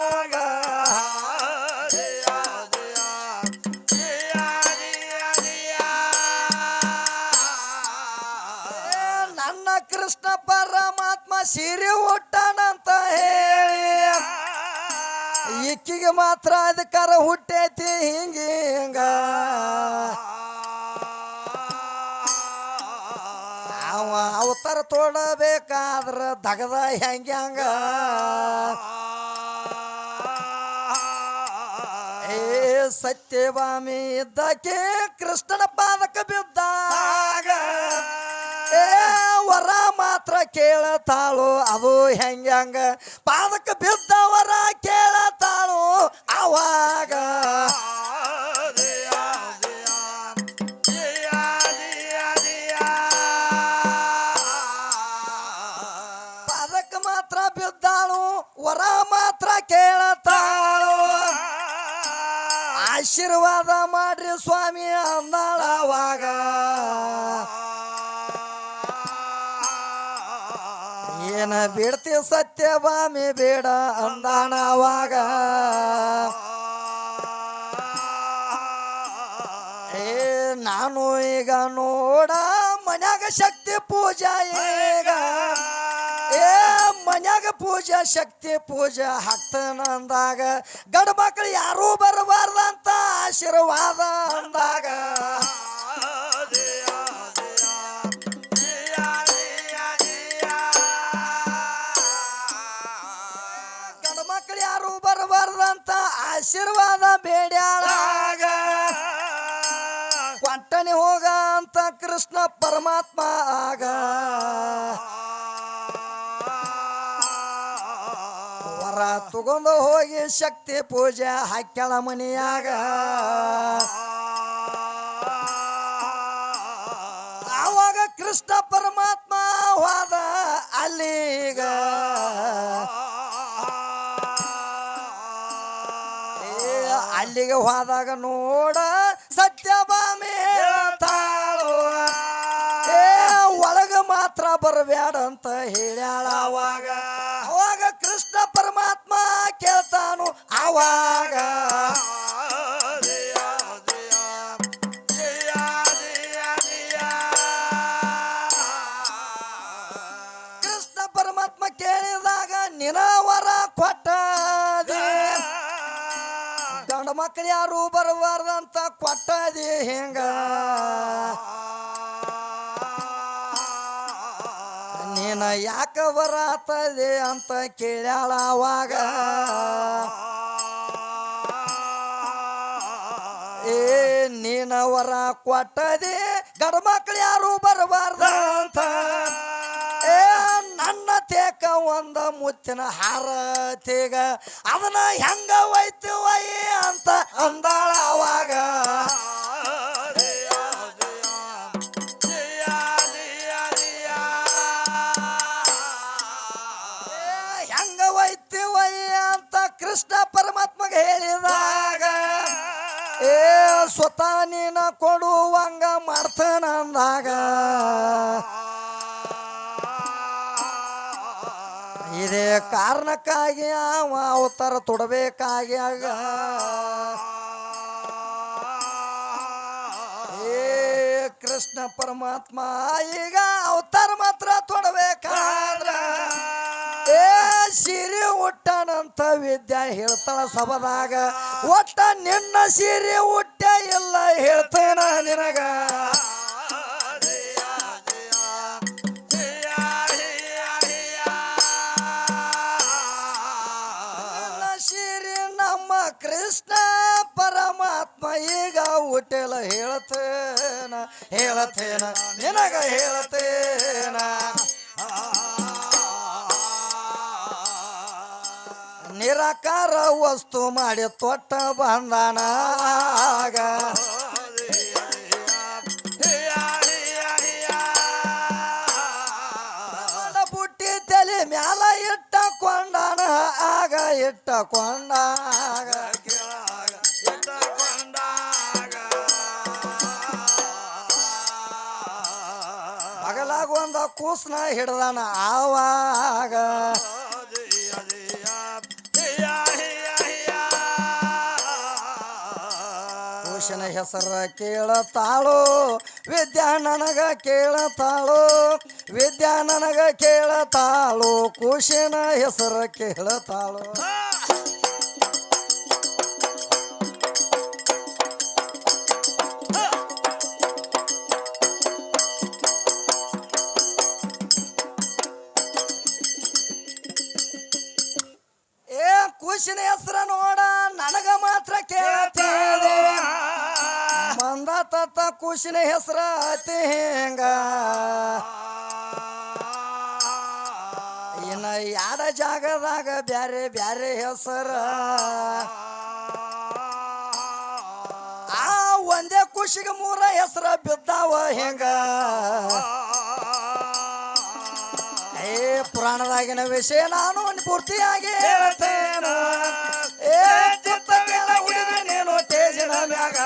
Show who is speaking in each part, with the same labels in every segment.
Speaker 1: ನನ್ನ ಕೃಷ್ಣ ಪರಮಾತ್ಮ ಸಿರಿ ಹುಟ್ಟಾನಂತ ಹೇಳಿ. ಇಕ್ಕಿಗೆ ಮಾತ್ರ ಅದಕ್ಕಾರ ಹುಟ್ಟೈತಿ, ಹಿಂಗ ಅವ ಅವತಾರ ತೋಡಬೇಕಾದ್ರ ದಗದ ಹೆಂಗ. ಸತ್ಯವಾಮಿ ಇದ್ದಕ್ಕೆ ಕೃಷ್ಣನ ಪಾದಕ ಬಿದ್ದಾಗ ಏ ವರ ಮಾತ್ರ ಕೇಳತಾಳು ಅದು ಹೆಂಗ ಹಂಗ? ಪಾದಕ ಬಿದ್ದ ವರ ಕೇಳತಾಳು ಅವಾಗ ಸತ್ಯಭಾಮಿ ಬೇಡ ಅಂದಾಣ ಅವಾಗ. ಏ, ನಾನು ಈಗ ನೋಡ ಮನ್ಯಾಗ ಶಕ್ತಿ ಪೂಜಾ ಈಗ. ಏ, ಮನ್ಯಾಗ ಪೂಜಾ ಶಕ್ತಿ ಪೂಜಾ ಹಾಕ್ತಾನ ಅಂದಾಗ. ಗಂಡ ಮಕ್ಳು ಯಾರೂ ಬರಬಾರ್ದಂತ ಆಶೀರ್ವಾದ ಅಂದಾಗ. ಬೇಡ್ಯಾಳಾಗ ಕೊಟ್ಟನೆ ಹೋಗ ಅಂತ ಕೃಷ್ಣ ಪರಮಾತ್ಮ ಆಗ. ವರ ತಗೊಂಡು ಹೋಗಿ ಶಕ್ತಿ ಪೂಜೆ ಹಾಕ್ಯಾಳ ಮನೆಯಾಗ. ಆವಾಗ ಕೃಷ್ಣ ಪರಮಾತ್ಮ ಹೋದ ಅಲ್ಲಿಗ. ಅಲ್ಲಿಗೆ ಹೋದಾಗ ನೋಡ ಸತ್ಯಭಾಮಿ ಹೇಳ್ತಾಳು ಏ ಒಳಗ ಮಾತ್ರ ಬರಬೇಡ ಅಂತ ಹೇಳ್ಯಾಳ. ಅವಾಗ. ಅವಾಗ ಕೃಷ್ಣ ಪರಮಾತ್ಮ ಕೇಳ್ತಾನು. ಅವಾಗ. ಯಾರು ಬರಬಾರ್ದಂತ ಕೊಟ್ಟದಿ ಹೆಂಗ? ನೀನ ಯಾಕ ಬರತದೆ ಅಂತ ಕೇಳ್ಯಾಳ ಅವಾಗ? ಏ, ನೀನ ವರ ಕೊಟ್ಟದೆ ಗಡ ಮಕ್ಳು ಯಾರು ಬರಬಾರ್ದಂತ? ಏ, ನನ್ನ ತೇಕ ಒಂದ ಮುತ್ತಿನ ಹಾರ ತೇಗ, ಅದನ್ನ ಹೆಂಗ ಅಂತ ಅಂದಾಳ ಅವಾಗ ಹೆಂಗ ಒಯ್ತೀವಯ್ಯ ಒಯ್ ಅಂತ ಕೃಷ್ಣ ಪರಮಾತ್ಮಗೆ ಹೇಳಿದಾಗ ಏ, ಸ್ವತಃ ನೀನ ಕೊಡುವಂಗ ಮಾಡ್ತಾನ ಅಂದಾಗ. ಇದೇ ಕಾರಣಕ್ಕಾಗಿ ಅವ ಅವತಾರ ತೊಡಬೇಕಾಗ್ಯಾಗ. ಏ ಕೃಷ್ಣ ಪರಮಾತ್ಮ, ಈಗ ಅವತಾರ ಮಾತ್ರ ತೊಡಬೇಕಾದ್ರ ಏ, ಸಿರಿ ಹುಟ್ಟನಂತ ವಿದ್ಯಾ ಹೇಳ್ತಾಳ ಸಭದಾಗ. ಒಟ್ಟ ನಿನ್ನ ಸಿರಿ ಹುಟ್ಟ ಮಾಡಿ ತೊಟ್ಟ ಬಂದಾನ ಆಗ ಬುಟ್ಟಿ ತಲೆ ಮ್ಯಾಲ ಇಟ್ಟಕೊಂಡಾನ ಆಗ ಇಟ್ಟ ಕೊಂಡ ಒಂದ ಕೂಸ್ನ ಹಿಡ್ದಾನ ಆವಾಗ. ಹೆಸರ ಕೇಳತಾಳೋ? ವಿದ್ಯಾ ನನಗ ಕೇಳತಾಳೋ? ವಿದ್ಯಾ ನನಗ ಕೇಳತಾಳೋ? ಹೆಸರು ಹೆಸರ ಕೇಳತಾಳೋ? ಕುಶಿನ ಹೆಸರ ಹೆಂಗ? ಇನ್ನ ಯಾರ ಜಾಗದಾಗ ಬ್ಯಾರೆ ಬ್ಯಾರೆ ಹೆಸರ? ಆ ಒಂದೇ ಖುಷಿಗೆ ಮೂರ ಹೆಸರ ಬಿದ್ದಾವ ಹೆಂಗ? ಏ, ಪುರಾಣದಾಗಿನ ವಿಷಯ ನಾನು ಪೂರ್ತಿಯಾಗಿ ಹೇಳ್ತೇನೆ. ಏ ಚಿತ್ತ ಉಳಿದ ನೀನು ತೇಜಿನ ಮ್ಯಾಗ.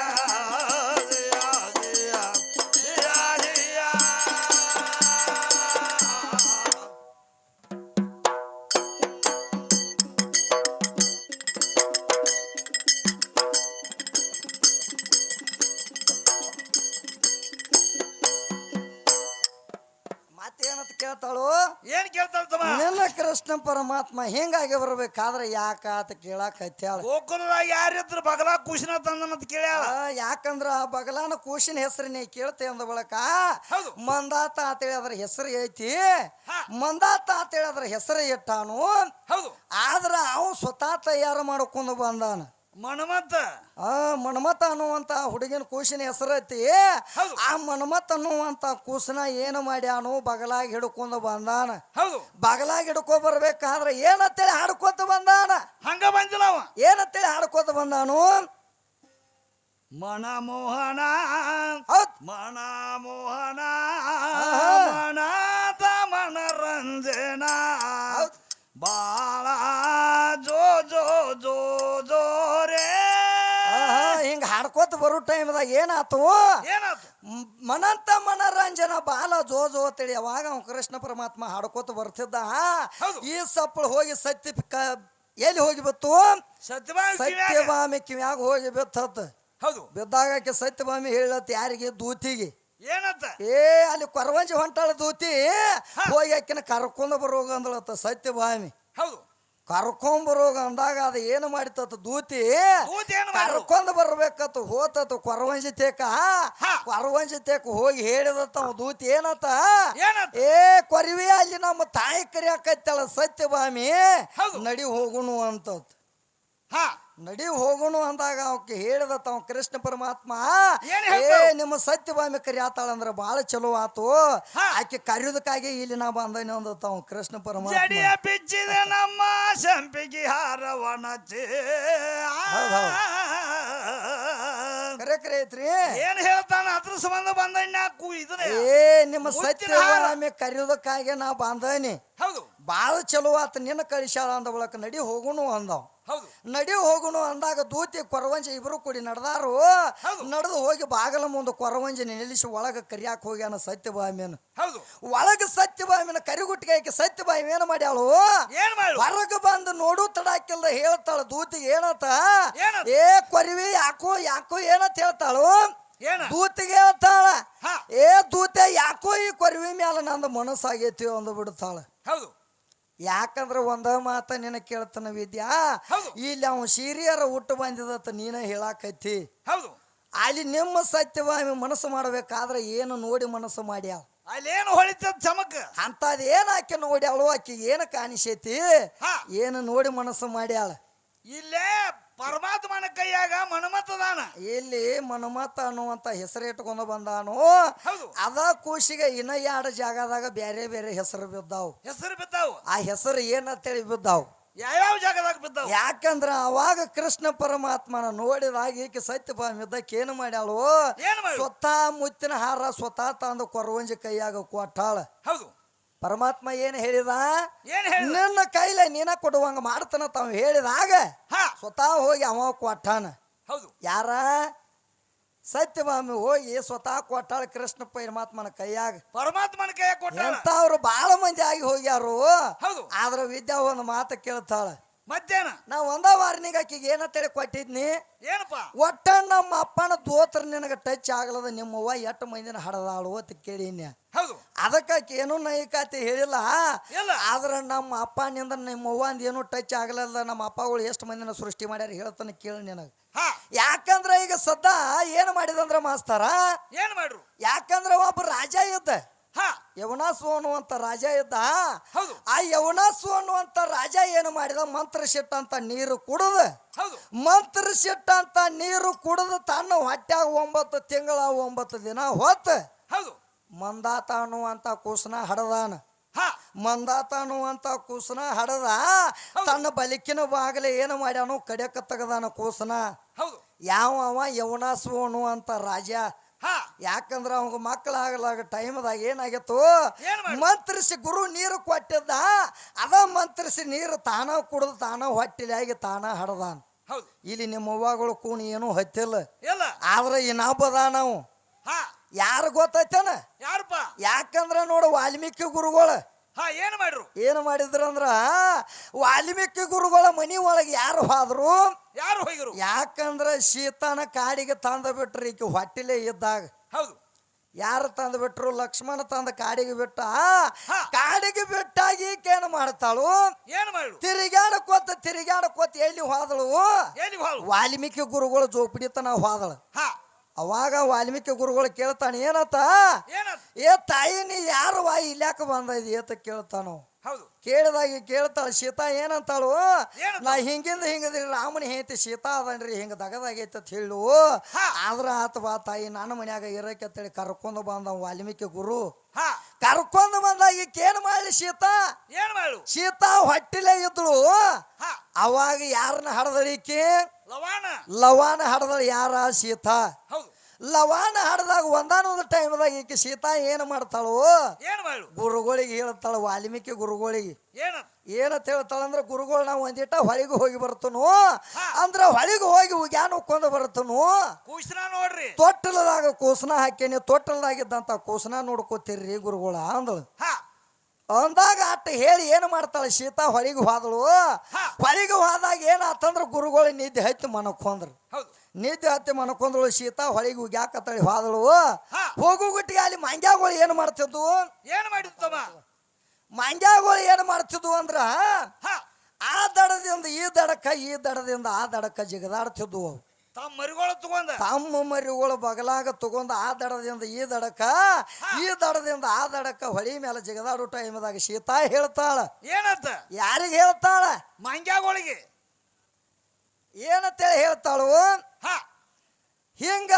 Speaker 1: ಪರಮಾತ್ಮ ಹೆಂಗಾಗಿ ಬರ್ಬೇಕಾದ್ರೆ ಯಾಕ ಅಂತ ಕೇಳಾಕ ಹತ್ಯಾಳ?
Speaker 2: ಗೋಕುಲದಾಗ ಯಾರಿದ್ರ ಬಗಲ ಕುಶಿನ ತಂದನಂತ ಕೇಳ್ಯಾಳ.
Speaker 1: ಆ, ಯಾಕಂದ್ರ ಆ ಬಗಲಾನ ಹೆಸರು ಹೆಸರಿನ ಕೇಳ್ತೆ ಅಂದ ಬಳಕ
Speaker 2: ಹೌದು.
Speaker 1: ಮಂದಾತ ಅಂತೇಳಿ ಅದ್ರ ಹೆಸರು ಐತಿ.
Speaker 2: ಹಾ.
Speaker 1: ಮಂದಾತ ಅಂತೇಳಿ ಅದ್ರ ಹೆಸರು ಇಟ್ಟಾನು.
Speaker 2: ಹೌದು.
Speaker 1: ಆದ್ರ ಅವ ಸ್ವತಃ ತಯಾರು ಮಾಡ್ಕೊಂಡು ಬಂದಾನ.
Speaker 2: ಮಣಮತ್ತ.
Speaker 1: ಆ ಮನ್ಮತ ಅನ್ನುವಂತ ಹುಡುಗಿನ ಕೂಸಿನ
Speaker 2: ಹೆಸರೈತಿ
Speaker 1: ಆ ಮನ್ಮತ್ ಅನ್ನುವಂತ ಕೂಸನ ಏನು ಮಾಡ್ಯಾನು ಬಗಲಾಗಿ ಹಿಡ್ಕೊಂಡು ಬಂದಾನ.
Speaker 2: ಹೌದು.
Speaker 1: ಬಗಲಾಗಿ ಹಿಡ್ಕೊ ಬರ್ಬೇಕಾದ್ರೆ ಏನತ್ತೇಳಿ ಹಾಡ್ಕೋತ ಬಂದಾನ.
Speaker 2: ಹಂಗ ಬಂದಿಲ್ಲ ಅವ.
Speaker 1: ಹಾಡ್ಕೋತ ಹಾಡ್ಕೊತ ಬಂದಾನು?
Speaker 2: ಮನಮೋಹನ
Speaker 1: ಮೋಹನ
Speaker 2: ಮನಮೋಹನ
Speaker 1: ಮೋಹನ
Speaker 2: ಮಣದ ಮನರಂಜನ. ಬಾಳ
Speaker 1: ಬರೋ ಟೈಮ್ದಾಗ ಏನಾತು?
Speaker 2: ಏನಾತು?
Speaker 1: ಮನಂತ ಮನರಂಜನ ಬಾಲ ಜೋ ಜೋ ಅಂತೇಳಿ ಯಾವಾಗ ಅವ ಕೃಷ್ಣ ಪರಮಾತ್ಮ ಹಾಡ್ಕೋತ ಬರ್ತಿದ್ದ. ಈ ಸಪ್ಪಳು ಹೋಗಿ ಸತ್ಯ ಎಲ್ಲಿ ಹೋಗಿ ಬಿತ್ತು?
Speaker 2: ಸತ್ಯಭಾಮ ಕಿವ್ಯಾಗ.
Speaker 1: ಹೋಗಿ ಬಿತ್ತತ್
Speaker 2: ಹೌದು.
Speaker 1: ಬಿದ್ದಾಗ ಆಕೆ ಸತ್ಯಭಾಮಿ ಹೇಳತ್ ಯಾರಿಗೆ? ದೂತಿಗೆ.
Speaker 2: ಏನಂತ
Speaker 1: ಏ ಅಲ್ಲಿ ಕೊರವಂಜಿ ಹೊಂಟಾಳ ದೂತಿ. ಹೋಗಿ ಆಕಿನ ಕರ್ಕೊಂಡು ಬರೋಗ ಅಂದಳತ್ತ ಸತ್ಯಭಾಮಿ.
Speaker 2: ಹೌದು.
Speaker 1: ಕರ್ಕೊಂಡ್ ಬರೋಗ ಅಂದಾಗ ಅದು ಏನು ಮಾಡಿತತ್ ದೂತಿ? ಕರ್ಕೊಂಡ್ ಬರ್ಬೇಕತ್ತು ಹೋತತ್ತು ಕೊರವಂಜಿ ತೇಕ. ಕೊರವಂಜಿ ತೇಕ ಹೋಗಿ ಹೇಳಿದತ್ತ ಅವ ದೂತಿ ಏನತ್ತ ಏ ಕೊರಿವಿ ಅಲ್ಲಿ ನಮ್ಮ ತಾಯಿ ಕರಿಯಾಕತ್ತಳ ಸತ್ಯಭಾಮಿ. ನಡಿ ಹೋಗುನು ಅಂತತ್
Speaker 2: ಹಾ.
Speaker 1: ನಡಿ ಹೋಗೋಣ ಅಂದಾಗ ಅವಕ್ಕೆ ಹೇಳಿದ ತಾವ ಕೃಷ್ಣ ಪರಮಾತ್ಮ
Speaker 2: ಏನ್
Speaker 1: ಏ ನಿಮ್ಮ ಸತ್ಯಭಾಮಿ ಕರಿಯಾತಾಳ ಅಂದ್ರ ಬಹಳ ಚಲೋ ಆತು. ಆಕೆ ಕರೆಯೋದಕ್ಕಾಗಿ ಇಲ್ಲಿ ನಾ ಬಂದೇನೆ ಅಂದ ತಾವ ಕೃಷ್ಣ ಪರಮಾತ್ಮ.
Speaker 2: ಬಿಚ್ಚಿದ ನಮ್ಮ ಸಂಪಿಗೆ.
Speaker 1: ಕರೆ ಕರೆ ಐತ್ರಿ.
Speaker 2: ಏನ್ ಹೇಳ್ತಾನ? ಅದ್ರ ಸಂಬಂಧ ಬಂದಣ್ಣ
Speaker 1: ಏ ನಿಮ್ಮ
Speaker 2: ಸತ್ಯ
Speaker 1: ಸತ್ಯಭಾಮಿ ಕರೆಯೋದಕ್ಕಾಗಿ ನಾ ಬಂದೇನಿ.
Speaker 2: ಹೌದು.
Speaker 1: ಬಾಳ ಚಲೋ ಆತ ನಿನ್ನ ಕಳಿಸ್ಯಾಳ ಅಂದ ಬಳಕ ನಡಿ ಹೋಗುಣು ಅಂದವ್.
Speaker 2: ಹೌದು.
Speaker 1: ನಡಿ ಹೋಗುನು ಅಂದಾಗ ದೂತಿ ಕೊರವಂಜಿ ಇಬ್ರು ಕೂಡಿ ನಡೆದಾರು. ನಡೆದು ಹೋಗಿ ಬಾಗಲ ಮುಂದೆ ಕೊರವಂಜಿ ನಿಲ್ಲಿಸಿ ಒಳಗ ಕರಿಯಾಕ ಹೋಗ್ಯಾನ ಸತ್ಯಭಾಮಿಯನ್ನು.
Speaker 2: ಹೌದು.
Speaker 1: ಒಳಗ ಸತ್ಯಭಾಮಿನ ಕರಿಗುಟ್ಟಿಗೆ ಸತ್ಯಭಾಮಿ ಏನು ಮಾಡ್ಯಾಳು? ಹೊರಗೆ ಬಂದು ನೋಡು ತಡಾಕಿಲ್ದ ಹೇಳ್ತಾಳ ದೂತಿ
Speaker 2: ಏನತ?
Speaker 1: ಏ ಕೊರಿವಿ ಯಾಕೋ ಯಾಕೋ ಏನಂತ ಹೇಳ್ತಾಳು? ದೂತಿಗೆ ಹೇಳ್ತಾಳ. ಏ ದೂತೆ ಯಾಕೋ ಈ ಕೊರಿವಿ ಮ್ಯಾಲ ನಂದು ಮನಸ್ಸಾಗೈತಿ ಅಂದು ಬಿಡ್ತಾಳ
Speaker 2: ಹೌದು.
Speaker 1: ಯಾಕಂದ್ರ ಒಂದ ಮಾತ ನಿನ ಕೇಳ್ತಾನ ವಿದ್ಯಾ. ಇಲ್ಲಿ ಅವ ಸೀರಿಯರ ಹುಟ್ಟು ಬಂದಿದತ್ತ ನೀನ ಹೇಳಾಕೈತಿ
Speaker 2: ಹೌದು.
Speaker 1: ಅಲ್ಲಿ ನಿಮ್ಮ ಸತ್ಯವಾಮಿ ಮನಸ್ಸು ಮಾಡ್ಬೇಕಾದ್ರೆ ಏನು ನೋಡಿ ಮನಸ್ಸು ಮಾಡ್ಯಾವ
Speaker 2: ಅಲ್ಲೇನು ಹೊಳಿತ ಚಮಕ್?
Speaker 1: ಅಂತದ್ ಏನ್ ಆಕೆ ನೋಡ್ಯಾಳು ಆಕೆ ಏನು ಕಾಣಿಸೈತಿ? ಏನು ನೋಡಿ ಮನಸ್ಸು ಮಾಡ್ಯಾಳ?
Speaker 2: ಇಲ್ಲೇ ಪರಮಾತ್ಮನ ಕೈಯಾಗ ಮನಮತದಾನ
Speaker 1: ಇಲ್ಲಿ ಮನುಮತ ಅನ್ನುವಂತ ಹೆಸರು ಇಟ್ಕೊಂಡು ಬಂದಾನು ಅದ ಕೂಸಿಗೆ ಇನ್ನ ಎರಡು ಜಾಗದಾಗ ಬೇರೆ ಬೇರೆ ಹೆಸರು ಬಿದ್ದಾವು.
Speaker 2: ಹೆಸರು ಬಿದ್ದಾವು.
Speaker 1: ಆ ಹೆಸರು ಏನಂತೇಳಿ ಬಿದ್ದಾವು.
Speaker 2: ಯಾವ್ಯಾವ ಜಾಗದಾಗ ಬಿದ್ದಾವು?
Speaker 1: ಯಾಕಂದ್ರ ಅವಾಗ ಕೃಷ್ಣ ಪರಮಾತ್ಮನ ನೋಡಿದಾಗ ಈಕೆ ಸತ್ಯ ಇದ್ದಕ್ಕೆ ಏನು ಮಾಡ್ಯಾಳು
Speaker 2: ಏನ್
Speaker 1: ಸ್ವತಃ ಮುತ್ತಿನ ಹಾರ ಸ್ವತಃ ತಂದು ಕೊರವಂಜಿ ಕೈಯಾಗ ಕೊಟ್ಟಾಳ.
Speaker 2: ಹೌದು.
Speaker 1: ಪರಮಾತ್ಮ ಏನು ಹೇಳಿದ?
Speaker 2: ಏನ್ ಹೇಳ
Speaker 1: ನಿನ್ನ ಕೈಲೆ ನೀನ ಕೊಡುವಂಗ ಮಾಡ್ತಾನ ತಾವ್ ಹೇಳಿದಾಗ
Speaker 2: ಹಾ.
Speaker 1: ಸ್ವತಃ ಹೋಗಿ ಅವ ಕೊಟ್ಟಾನ.
Speaker 2: ಹೌದು.
Speaker 1: ಯಾರ? ಸತ್ಯಭಾಮಿ ಹೋಗಿ ಸ್ವತಃ ಕೊಟ್ಟಾಳ ಕೃಷ್ಣ ಪರಮಾತ್ಮನ ಕೈಯಾಗ.
Speaker 2: ಪರಮಾತ್ಮನ ಕೈಯಾಗ ಕೊಟ್ಟ
Speaker 1: ಎಂತವ್ರು ಬಾಳ ಮಂದಿ ಆಗಿ ಹೋಗ್ಯಾರು.
Speaker 2: ಹೌದು.
Speaker 1: ಆದ್ರ ವಿದ್ಯಾ ಒಂದು ಮಾತು ಕೇಳ್ತಾಳ.
Speaker 2: ಮತ್ತೇನ
Speaker 1: ನಾ ಒಂದ ವಾರ್ನಿಗೆ ಆಕಿಗೆ ಏನಂತೇಳಿ ಕೊಟ್ಟಿದ್ನಿ?
Speaker 2: ಏನಪ್ಪ?
Speaker 1: ಒಟ್ಟ ನಮ್ಮ ಅಪ್ಪನ ದೋತ್ರ ನಿನಗೆ ಟಚ್ ಆಗ್ಲದ ನಿಮ್ಮವ್ವ ಎಷ್ಟು ಮಂದಿನ ಹಡದಾಳು ಅಂತ ಕೇಳೀನಿ.
Speaker 2: ಹೌದು.
Speaker 1: ಅದಕ್ಕೆ ಏನೂ ನೈಕಾತಿ ಹೇಳಿಲ್ಲ. ಆದ್ರೆ ನಮ್ಮ ಅಪ್ಪನಿಂದ ನಿಮ್ಮವ್ವ ಅಂದ ಏನೂ ಟಚ್ ಆಗಲಿಲ್ಲ ನಮ್ಮ ಅಪ್ಪಗಳು ಎಷ್ಟು ಮಂದಿನ ಸೃಷ್ಟಿ ಮಾಡ್ಯಾರ ಹೇಳ್ತಾನೆ ಕೇಳಿ ನಿನಗೆ. ಯಾಕಂದ್ರ ಈಗ ಸದಾ ಏನು ಮಾಡಿದಂದ್ರ ಮಾಸ್ತಾರ?
Speaker 2: ಏನ್ ಮಾಡ್ರು?
Speaker 1: ಯಾಕಂದ್ರೆ ಒಬ್ಬ ರಾಜ ಇದ್ದ. ಯವನಾಸು ಅನ್ನುವಂತ ರಾಜ ಇದ್ದ.
Speaker 2: ಹೌದು.
Speaker 1: ಆ ಯವನಾಸು ಅನ್ನುವಂತ ರಾಜ ಏನು ಮಾಡಿದ? ಮಂತ್ರ ಶೆಟ್ಟ ಅಂತ ನೀರು ಕುಡದ. ಮಂತ್ರ ಶೆಟ್ಟ ಅಂತ ನೀರು ಕುಡಿದು ತನ್ನ ಹೊಟ್ಯಾಗ ಒಂಬತ್ತು ತಿಂಗಳ ಒಂಬತ್ತು ದಿನ ಹೊತ್ತ
Speaker 2: ಹೌದು.
Speaker 1: ಮಂದಾತ ಅನ್ನುವಂತ ಕೂಸನ ಹಡದಾನ. ಮಂದಾತ ಅನ್ನುವಂತ ಕೂಸನ ಹಡದ. ತನ್ನ ಬಲಿಕಿನ ಬಾಗಲೆ ಏನು ಮಾಡ್ಯಾನು ಕಡೆಕ ತೆಗದಾನ ಕೂಸನ.
Speaker 2: ಹೌದು.
Speaker 1: ಯಾವ ಅವ ಯವನಾಸು ಅನ್ನುವಂತ ರಾಜ ಯಾಕಂದ್ರ ಅವಾಗ ಮಕ್ಕಳಾಗಲಾಗ ಟೈಮ್ದಾಗ ಏನಾಗಿತ್ತು? ಮಂತ್ರಿಸಿ ಗುರು ನೀರು ಕೊಟ್ಟಿದ್ದ ಅದ ಮಂತ್ರಿಸಿ ನೀರು ತಾನ ಕುಡಿದು ತಾನ ಹೊಟ್ಟಿಲಾಗಿ ತಾನ ಹಡದಾನ. ಇಲ್ಲಿ ನಿಮ್ಮ ಅವ್ವಾಗಳು ಕೂಣಿ ಏನು ಹತ್ತಿಲ್ಲ. ಆದ್ರೆ ಇನ್ನಬ್ಬದ ನಾವು. ಯಾರು ಗೊತ್ತೈತೇನ?
Speaker 2: ಯಾರಪ್ಪ?
Speaker 1: ಯಾಕಂದ್ರ ನೋಡು ವಾಲ್ಮೀಕಿ ಗುರುಗಳು
Speaker 2: ಹಾ ಏನು ಮಾಡ್ರು?
Speaker 1: ಏನು ಮಾಡಿದ್ರಂದ್ರ ವಾಲ್ಮೀಕಿ ಗುರುಗಳ ಮನಿ ಒಳಗೆ ಯಾರು ಹಾದ್ರು
Speaker 2: ಯಾರು ಹೋಗಿರು
Speaker 1: ಯಾಕಂದ್ರ ಶೀತನ ಕಾಡಿಗೆ ತಂದ ಬಿಟ್ರಿ ಈಕೆ ಹೊಟ್ಟಿಲೆ ಇದ್ದಾಗ.
Speaker 2: ಹೌದು.
Speaker 1: ಯಾರು ತಂದು ಬಿಟ್ರು? ಲಕ್ಷ್ಮಣ ತಂದ ಕಾಡಿಗೆ ಬಿಟ್ಟ. ಕಾಡಿಗೆ ಬಿಟ್ಟಾಗಿ ಈಕೇನು ಮಾಡ್ತಾಳು?
Speaker 2: ಏನು ಮಾಡಿ
Speaker 1: ತಿರುಗಾಡಕೋತ ತಿರುಗಾಡಕೋತ ಎಲ್ಲಿ ಹೋದಳು? ವಾಲ್ಮೀಕಿ ಗುರುಗಳು ಜೋಪಿಡಿತ ನಾವು ಹೋದಳು.
Speaker 2: ಹಾ.
Speaker 1: ಅವಾಗ ವಾಲ್ಮೀಕಿ ಗುರುಗಳು ಕೇಳ್ತಾನೆ ಏನತ್ತ?
Speaker 2: ಏನಂತ?
Speaker 1: ಏ ತಾಯಿ ನೀ ಯಾರು ವಾ ಇಲ್ಯಾಕ ಬಂದ ಅಂತ ಕೇಳ್ತಾನು.
Speaker 2: ಹೌದು.
Speaker 1: ಕೇಳಿದಾಗ ಕೇಳ್ತಾಳ ಸೀತಾ ಏನಂತಾಳು? ನಾ ಹಿಂಗಿಂದ ಹಿಂಗದ್ರಿ ರಾಮನ ಹೇಳ್ತಿ ಸೀತಾ ಅದನ್ರಿ ಹಿಂಗ ದಗದಾಗೈತೆ ಅಂತ ಹೇಳು. ಆದ್ರ ಆತ ಬಾ ತಾಯಿ ನನ್ನ ಮನ್ಯಾಗ ಇರಕ್ಕೆ ಅಂತೇಳಿ ಕರ್ಕೊಂಡು ಬಂದ ವಾಲ್ಮೀಕಿ ಗುರು. ಕರ್ಕೊಂಡು ಬಂದಾಗ ಈಕೇನ್ ಮಾಡ್ಲಿ ಸೀತಾ?
Speaker 2: ಏನ್ ಮಾಡು
Speaker 1: ಸೀತಾ ಹೊಟ್ಟಿಲೇ ಇದ್ಳು. ಅವಾಗ ಯಾರನ್ನ ಹಡದಳಿಕೆ?
Speaker 2: ಲವಾಣ
Speaker 1: ಹಡದಳು ಯಾರ ಸೀತಾ?
Speaker 2: ಹೌದು.
Speaker 1: ಹಾಡದಾಗ ಹಡದಾಗ ಒಂದಾನೊಂದು ಟೈಮ್ದಾಗ ಈಕೆ ಸೀತಾ ಏನು ಮಾಡ್ತಾಳು? ಗುರುಗಳಿಗೆ ಹೇಳ್ತಾಳ ವಾಲ್ಮೀಕಿ ಗುರುಗಳಿಗೆ.
Speaker 2: ಏನಂತ
Speaker 1: ಹೇಳ್ತಾಳಂದ್ರ ಗುರುಗಳು ನಾವು ಒಂದಿಟ್ಟ ಹೊಳಿಗೆ ಹೋಗಿ ಬರ್ತನು ಅಂದ್ರ ಹೊಳಿಗೆ ಹೋಗಿ ಉಗ್ಯಾನ ಕೊಂದು ಬರ್ತನು
Speaker 2: ಕೂಸನ ನೋಡ್ರಿ.
Speaker 1: ತೊಟ್ಟಲದಾಗ ಕೂಸನ ಹಾಕೇನಿ ತೊಟ್ಟಲದಾಗಿದ್ದಂತ ಕೂಸನ ನೋಡ್ಕೋತೀರ್ರಿ ಗುರುಗಳ ಅಂದಳು. ಅಂದಾಗ ಅಟ್ಟ ಹೇಳಿ ಏನು ಮಾಡ್ತಾಳೆ ಸೀತಾ ಹೊಳಿಗೆ ಹೋದಳು.
Speaker 2: ಹೊರಗೆ
Speaker 1: ಹೊಳಿಗೆ ಹೋದಾಗ ಏನಾತಂದ್ರೆ ಗುರುಗಳು ನಿದ್ದೆ ಹತ್ತಿ
Speaker 2: ಮನಕೊಂದ್ರು
Speaker 1: ನಿದ್ದೆ ಹತ್ತಿ ಮನಕೊಂದಳು ಸೀತಾ ಹೊಳಿಗೆ ಯಾಕತ್ತಳಿ ಹೋದಳು.
Speaker 2: ಹೋಗುಗುಟ್ಟಿಗೆ
Speaker 1: ಹೋಗು ಗುಟ್ಟಿಗೆ ಅಲ್ಲಿ ಮಂಜಾಗಳು ಏನು ಮಾಡ್ತಿದ್ವು?
Speaker 2: ಏನು ಮಾಡಿತ್ತಮ್ಮ
Speaker 1: ಮಂಜಾಗಳು ಏನು ಮಾಡ್ತಿದ್ವು ಅಂದ್ರ ಆ ದಡದಿಂದ ಈ ದಡಕ್ಕ ಈ ದಡದಿಂದ ಆ ದಡಕ್ಕ ಜಿಗದಾಡ್ತಿದ್ವು ಅವು.
Speaker 2: ತಮ್ಮ ಮರಿಗಳು ತಗೊಂಡ.
Speaker 1: ತಮ್ಮ ಮರಿಗಳು ಬಗಲಾಗ ತಗೊಂಡು ಆ ದಡದಿಂದ ಈ ದಡಕ್ಕ ಈ ದಡದಿಂದ ಆ ದಡಕ್ಕ ಹೊಳಿ ಮೇಲೆ ಜಗದಾಡು ಟೈಮ್ದಾಗ ಸೀತಾ ಹೇಳ್ತಾಳ.
Speaker 2: ಏನಂತ?
Speaker 1: ಯಾರಿಗೆ ಹೇಳ್ತಾಳ?
Speaker 2: ಮಂಗ್ಯಾಗಳಿಗೆ.
Speaker 1: ಏನಂತೇಳಿ ಹೇಳ್ತಾಳು?
Speaker 2: ಹಾ.
Speaker 1: ಹಿಂಗ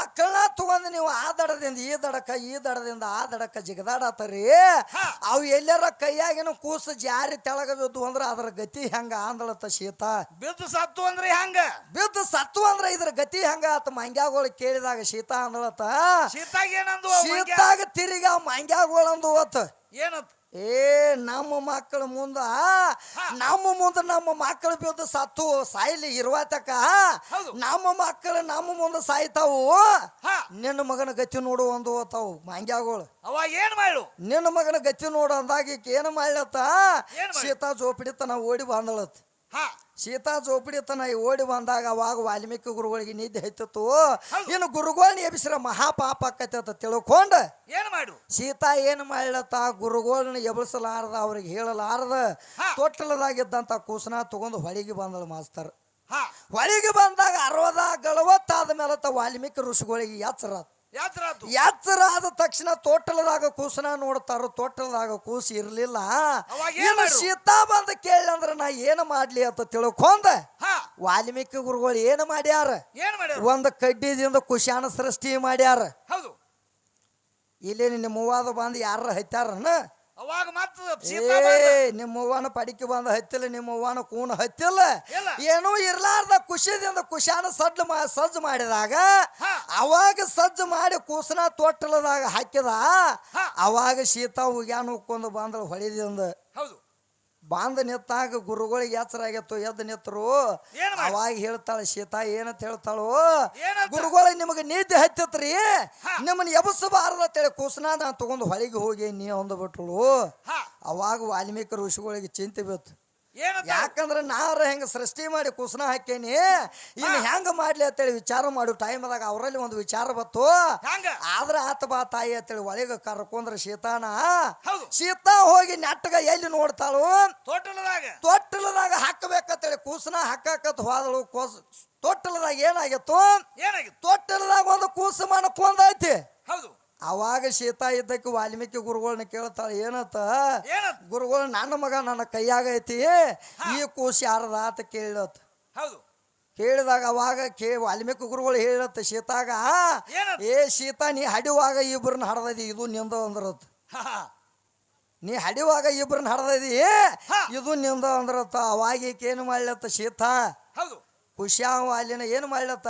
Speaker 1: ಮಕ್ಕಳನ್ನ ತಗೊಂಡು ನೀವು ಆ ದಡದಿಂದ ಈ ದಡಕ ಈ ದಡದಿಂದ ಆ ದಡಕ್ಕ ಜಿಗದಾಡತ್ತರಿ. ಅವು ಎಲ್ಲರ ಕೈಯಾಗಿನ ಕೂಸು ಜಾರಿ ತೆಳಗ ಬಿದ್ದು ಅಂದ್ರ ಅದರ ಗತಿ ಹೆಂಗ ಆಂದಳತ್ತ ಶೀತ?
Speaker 2: ಬಿದ್ದು ಸತ್ತು ಅಂದ್ರೆ ಹೆಂಗ?
Speaker 1: ಬಿದ್ದು ಸತ್ತು ಅಂದ್ರ ಇದ್ರ ಗತಿ ಹೆಂಗ ಆತ? ಮಂಗ್ಯಾಗಳು ಕೇಳಿದಾಗ ಶೀತ ಅಂದಳತ್ತ
Speaker 2: ಶೀತಾಗ ಏನಂದು
Speaker 1: ಶೀತಾಗ ತಿರುಗಿ ಆ ಮಂಗ್ಯಾಗಳು ಅಂದು ಹೋತ
Speaker 2: ಏನಂತ?
Speaker 1: ಏ ನಮ್ಮ ಮಕ್ಕಳ ಮುಂದ ನಮ್ಮ ಮುಂದ ನಮ್ಮ ಮಕ್ಕಳು ಬಿದ್ದು ಸತ್ತು ಸಾಯ್ಲಿ ಇರುವತಕ
Speaker 2: ತಕ್ಕ
Speaker 1: ನಮ್ಮ ಮಕ್ಕಳು ನಮ್ಮ ಮುಂದೆ ಸಾಯ್ತಾವು. ನಿನ್ನ ಮಗನ ಗಚ್ಚಿ ನೋಡು ಒಂದು ಹೋತಾವು ಮಂಗ್ಯಾಗಳು.
Speaker 2: ಅವ ಏನ್ ಮಾಡು
Speaker 1: ನಿನ್ನ ಮಗನ ಗಚ್ಚಿ ನೋಡು ಅಂದಾಗ ಏನು ಮಾಡ್ಲತ್ತ? ಸೀತಾ ಜೋಪಡಿ ತನ ಓಡಿ ಬಂದಳತ್.
Speaker 2: ಹಾ
Speaker 1: ಸೀತಾ ಜೋಪಡಿ ತನ ಓಡಿ ಬಂದಾಗ ಅವಾಗ ವಾಲ್ಮೀಕಿ ಗುರುಗಳಿಗೆ ನಿದ್ದೆ
Speaker 2: ಹೈತಿತ್ತು
Speaker 1: ಇನ್ನು ಗುರುಗಳನ್ನ ಎಬ್ಸಿರ ಮಹಾಪಾಪ ಆಕೈತೆ ಅಂತ ತಿಳ್ಕೊಂಡ.
Speaker 2: ಏನ್ ಮಾಡು?
Speaker 1: ಸೀತಾ ಏನು ಮಾಡ್ಲತ್ತ? ಗುರುಗಳನ್ನ ಎಬಸಲಾರದ ಅವ್ರಿಗೆ ಹೇಳಲಾರದ. ತೊಟ್ಟಲದಾಗಿದ್ದಂತ ಕೂಸನ ತಗೊಂಡು ಹೊಳಿಗೆ ಬಂದಳು ಮಾಸ್ತರ್. ಹೊಳಿಗೆ ಬಂದಾಗ ಅರವದ ಗಳವತ್ತಾದ ಮೇಲೆ ತ ವಾಲ್ಮೀಕಿ ಋಷಿಗಳಿಗೆ ಎಚ್ಚರ ಎಚ್ಚರ ಆದ ತಕ್ಷಣ ತೋಟಲದಾಗ ಕೂಸನ ನೋಡ್ತಾರ ತೋಟಲದಾಗ ಕೂಸು ಇರ್ಲಿಲ್ಲ.
Speaker 2: ಏನು
Speaker 1: ಸೀತಾ ಬಂದ ಕೇಳಿ ಅಂದ್ರೆ ನಾ ಏನು ಮಾಡ್ಲಿ ಅಂತ ತಿಳ್ಕೊಂಡ ವಾಲ್ಮೀಕಿ ಗುರುಗಳು ಏನು ಮಾಡ್ಯಾರ? ಒಂದು ಕಡ್ಡಿದಿಂದ ಕುಶಾನ ಸೃಷ್ಟಿ ಮಾಡ್ಯಾರ.
Speaker 2: ಹೌದು.
Speaker 1: ಇಲ್ಲೇ ನಿಮ್ಮ ಮೂವಾದ ಬಂದು ಯಾರ ಹತ್ಯಾರನ?
Speaker 2: ಅವಾಗ ಮತ್ತ
Speaker 1: ನಿಮ್ಮ ಅವ್ವನ ಪಡಿಕೆ ಬಂದ ಹತ್ತಿಲ್ಲ ನಿಮ್ಮ ಅವ್ವನ ಕೂನ ಹತ್ತಿಲ್ಲ. ಏನೂ ಇರ್ಲಾರ್ದ ಖುಷಿದಿಂದ ಕುಶಾನ ಸಜ್ಜು ಸಜ್ಜು ಮಾಡಿದಾಗ. ಅವಾಗ ಸಜ್ಜು ಮಾಡಿ ಕೂಸನ ತೊಟ್ಟಲದಾಗ ಹಾಕಿದ. ಅವಾಗ ಶೀತ ಉಗ್ಯಾನ ಉಕ್ಕೊಂಡು ಬಂದ್ರೆ ಹೊಳಿದಿಂದ
Speaker 2: ಹೌದು
Speaker 1: ಬಾಂದ ನಿತ್ತಾಗ ಗುರುಗಳಿಗೆ ಎಚ್ಚರ ಆಗತ್ತು ಎದ್ದು ನಿತ್ತರು? ಅವಾಗ ಹೇಳ್ತಾಳೆ ಸೀತಾ ಏನಂತ ಹೇಳ್ತಾಳು? ಗುರುಗಳ ನಿಮಗೆ ನಿದ್ದೆ ಹತ್ತತ್ರಿ. ನಿಮ್ಮನ್ನ ಬಾರದೇಳಿ ಅಂತೇಳಿ ಕೂಸನ ನಾನು ತಗೊಂಡು ಹೊಳಿಗೆ ಹೋಗಿ ನೀ
Speaker 2: ಅಂದ್ಬಿಟ್ಳು
Speaker 1: ಅವಾಗ ವಾಲ್ಮೀಕಿ ಋಷಿಗಳಿಗೆ ಚಿಂತೆ ಬಿತ್ತು ಯಾಕಂದ್ರೆ ನಾವ್ರ ಹೆಂಗ ಸೃಷ್ಟಿ ಮಾಡಿ ಕುಸನ ಹಾಕೇನಿ ಇನ್ನು ಹೆಂಗ ಮಾಡ್ಲಿ ಅಂತೇಳಿ ವಿಚಾರ ಮಾಡು. ಟೈಮ್ದಾಗ ಅವರಲ್ಲಿ ಒಂದು ವಿಚಾರ ಬತ್ತು ಆದ್ರೆ ಆತ ಬಾ ತಾಯಿ ಅಂತೇಳಿ ಒಳಗೆ ಕರ್ಕೊಂಡ್ರೆ ಶೀತಾನ. ಶೀತಾ ಹೋಗಿ ನೆಟ್ಟಗ ಎಲ್ಲಿ ನೋಡ್ತಾಳು?
Speaker 2: ತೊಟ್ಟಲದಾಗ.
Speaker 1: ತೊಟ್ಟಲದಾಗ ಹಾಕಬೇಕಂತೇಳಿ ಕುಸನ ಹಾಕಕತ್ ಹೋದಳು. ಕೋಸ್ ತೊಟ್ಟಲದಾಗ ಏನಾಗಿತ್ತು?
Speaker 2: ಏನಾಗಿತ್ತು?
Speaker 1: ತೊಟ್ಟಲದಾಗ ಒಂದು ಕೂಸು ಮನಕೊಂದೈತಿ
Speaker 2: ಹೌದು.
Speaker 1: ಅವಾಗ ಶೀತ ಇದ್ದಕ್ಕೆ ವಾಲ್ಮೀಕಿ ಗುರುಗಳನ್ನ ಕೇಳ್ತಾಳೆ ಏನತ್ತ
Speaker 2: ಏನಂತ?
Speaker 1: ಗುರುಗಳು ನನ್ನ ಮಗ ನನ್ನ ಕೈಯಾಗ ಐತಿ ಈ ಕೂಸು ಯಾರದ ಆತ ಕೇಳತ್
Speaker 2: ಹೌದು.
Speaker 1: ಕೇಳಿದಾಗ ಅವಾಗ ಕೇ ವಾಲ್ಮೀಕಿ ಗುರುಗಳು ಹೇಳತ್ತ
Speaker 2: ಶೀತಾಗ
Speaker 1: ಏ ಶೀತ ನೀ ಹಡಿವಾಗ ಇಬ್ಬರನ್ನ ಹಡ್ದದಿ ಇದು ನಿಂದ ಅಂದ್ರತ್. ನೀ ಹಡಿವಾಗ ಇಬ್ಬರನ್ನ ಹಡ್ದದಿ ಇದು ನಿಂದ ಅಂದ್ರತ್ತ ಅವಾಗ ಏನು ಮಾಡ್ಲತ್ತ ಶೀತ
Speaker 2: ಹೌದು.
Speaker 1: ಖುಷಿಯಾವ ಅಲ್ಲಿನ ಏನು ಮಾಡ್ಲತ್ತ?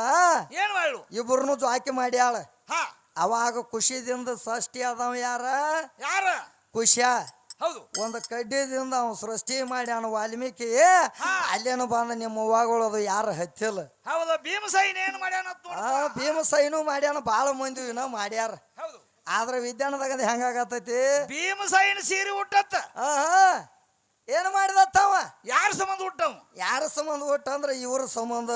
Speaker 2: ಏನ್ ಮಾಡು
Speaker 1: ಇಬ್ಬರನ್ನು ಜಾಕಿ ಮಾಡ್ಯಾಳ. ಅವಾಗ ಖುಷಿದಿಂದ ಸೃಷ್ಟಿ ಅದಾವ ಯಾರ?
Speaker 2: ಯಾರ?
Speaker 1: ಖುಷಿಯ
Speaker 2: ಹೌದು.
Speaker 1: ಒಂದು ಕಡ್ಡಿದಿಂದ ಅವ ಸೃಷ್ಟಿ ಮಾಡ್ಯಾನ ವಾಲ್ಮೀಕಿ
Speaker 2: ಹಾ.
Speaker 1: ಅಲ್ಲೇನು ಬಂದ ನಿಮ್ಮ ಅವ್ವಾಗಳು ಅದು ಯಾರು ಹತ್ತಿಲ್ಲ.
Speaker 2: ಹೌದು ಭೀಮಸೈನ್ ಏನು ಮಾಡ್ಯಾನ.
Speaker 1: ಆ ಭೀಮಸೈನು ಮಾಡ್ಯಾನ ಭಾಳ ಮಂದಿ ಇನ್ನ ಮಾಡ್ಯಾರ. ಆದ್ರೆ ವಿದ್ಯಾನದಾಗ ಅದು ಹೆಂಗಾಗತ್ತೈತಿ
Speaker 2: ಭೀಮಸೈನ್ ಸೀರೆ ಹುಟ್ಟತ್ತ
Speaker 1: ಏನ್ ಏನು ಮಾಡಿದತ್ತವ
Speaker 2: ಯಾರ ಸಂಬಂಧ ಹುಟ್ಟವ
Speaker 1: ಯಾರ ಸಂಬಂಧ ಹುಟ್ಟ ಅಂದ್ರೆ ಇವ್ರ ಸಂಬಂಧ.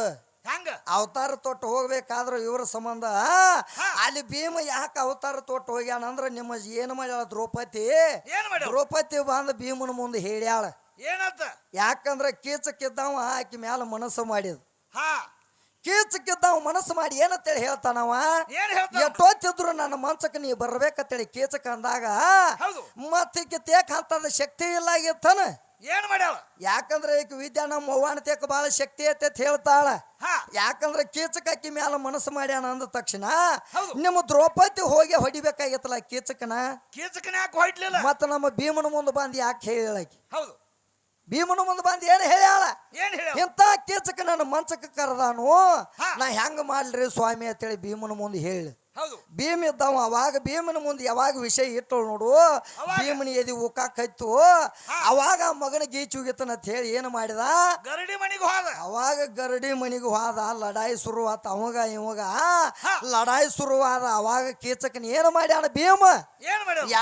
Speaker 2: ಹೆಂಗ?
Speaker 1: ಅವತಾರ ತೊಟ್ಟು ಹೋಗ್ಬೇಕಾದ್ರೆ ಇವ್ರ ಸಂಬಂಧ. ಅಲ್ಲಿ ಭೀಮ ಯಾಕೆ ಅವತಾರ ತೊಟ್ಟು ಹೋಗ್ಯಾನ ಅಂದ್ರೆ ನಿಮ್ಮ ಏನು ಮಾಡ್ಯಾಳ ದ್ರೌಪದಿ?
Speaker 2: ಏನ್ ಮಾಡ್ಯಾವ
Speaker 1: ದ್ರೌಪದಿ ಬಂದ ಭೀಮನ ಮುಂದೆ ಹೇಳ್ಯಾಳ.
Speaker 2: ಏನಂತ?
Speaker 1: ಯಾಕಂದ್ರೆ ಕೀಚಕ್ಕಿದ್ದವ ಆಕಿ ಮ್ಯಾಲ ಮನಸ್ಸು ಮಾಡಿದ.
Speaker 2: ಹಾ.
Speaker 1: ಕಿದ್ದವ ಮನಸ್ಸು ಮಾಡಿ ಏನಂತೇಳಿ ಹೇಳ್ತಾನವ
Speaker 2: ಏನ್ ಹೇಳ್ತಾನ?
Speaker 1: ಎಷ್ಟೊತ್ತಿದ್ರು ನನ್ನ ಮನ್ಸಕ್ಕೆ ನೀ ಬರ್ಬೇಕಂತೇಳಿ ಕೀಚಕ ಅಂದಾಗ
Speaker 2: ಹೌದು.
Speaker 1: ತೇಕ್ ಅಂತದ ಶಕ್ತಿ ಇಲ್ಲ ಆಗಿತ್ತಾನ
Speaker 2: ಏನ್ ಮಾಡ್ಯಾಳ?
Speaker 1: ಯಾಕಂದ್ರೆ ಈಗ ವಿದ್ಯಾ ನಮ್ಮ ಅವ್ವನ ಬಹಳ ಶಕ್ತಿ ಐತೆ ಅಂತ ಹೇಳ್ತಾಳ. ಯಾಕಂದ್ರೆ ಕೀಚಕಕ್ಕಿ ಮ್ಯಾಲ ಮನಸ್ಸು ಮಾಡ್ಯಾನ ಅಂದ ತಕ್ಷಣ. ನಿಮ್ಮ ದ್ರೌಪದಿ ಹೋಗಿ ಹೊಡಿಬೇಕಾಗಿತ್ತಲ್ಲ ಕೀಚಕನ?
Speaker 2: ಕೀಚಕನ ಯಾಕೆ ಹೊಡ್ಲಿಲ್ಲ?
Speaker 1: ಮತ್ತ ನಮ್ಮ ಭೀಮನ ಮುಂದೆ ಬಂದು ಯಾಕೆ ಹೇಳಾಕಿ
Speaker 2: ಹೌದು.
Speaker 1: ಭೀಮನ ಮುಂದೆ ಬಂದು ಏನು ಹೇಳ್ಯಾಳ?
Speaker 2: ಇಂತ
Speaker 1: ಇಂಥ ಕೀಚಕ ನನ್ನ ಮಂಚಕ್ಕೆ ಕರೆದಾನು. ನಾ ಹೆಂಗ ಮಾಡ್ಲಿ ಸ್ವಾಮಿ ಅಂತೇಳಿ ಭೀಮನ ಮುಂದೆ ಹೇಳಿ. ಭೀಮ್ ಇದ್ದಾವ ಅವಾಗ ಭೀಮನ ಮುಂದೆ ಯಾವಾಗ ವಿಷಯ ಇಟ್ಟು ನೋಡು. ಭೀಮನ ಎದಿ ಉಕ್ಕಾಕೈತು ಅವಾಗ ಆ ಮಗನ ಗೀಚುಗಿತ್ತನ ಅಂತ ಹೇಳಿ ಏನು ಮಾಡಿದ?
Speaker 2: ಗರಡಿ ಮನಿಗೆ ಹೋದ.
Speaker 1: ಅವಾಗ ಗರಡಿ ಮನಿಗೆ ಹೋದ ಲಡಾಯಿ ಶುರುವಾತ ಅವಾಗ ಇವಾಗ. ಲಡಾಯಿ ಶುರುವಾದ ಅವಾಗ ಕೀಚಕನ ಏನು ಮಾಡ್ಯಾನ ಭೀಮ?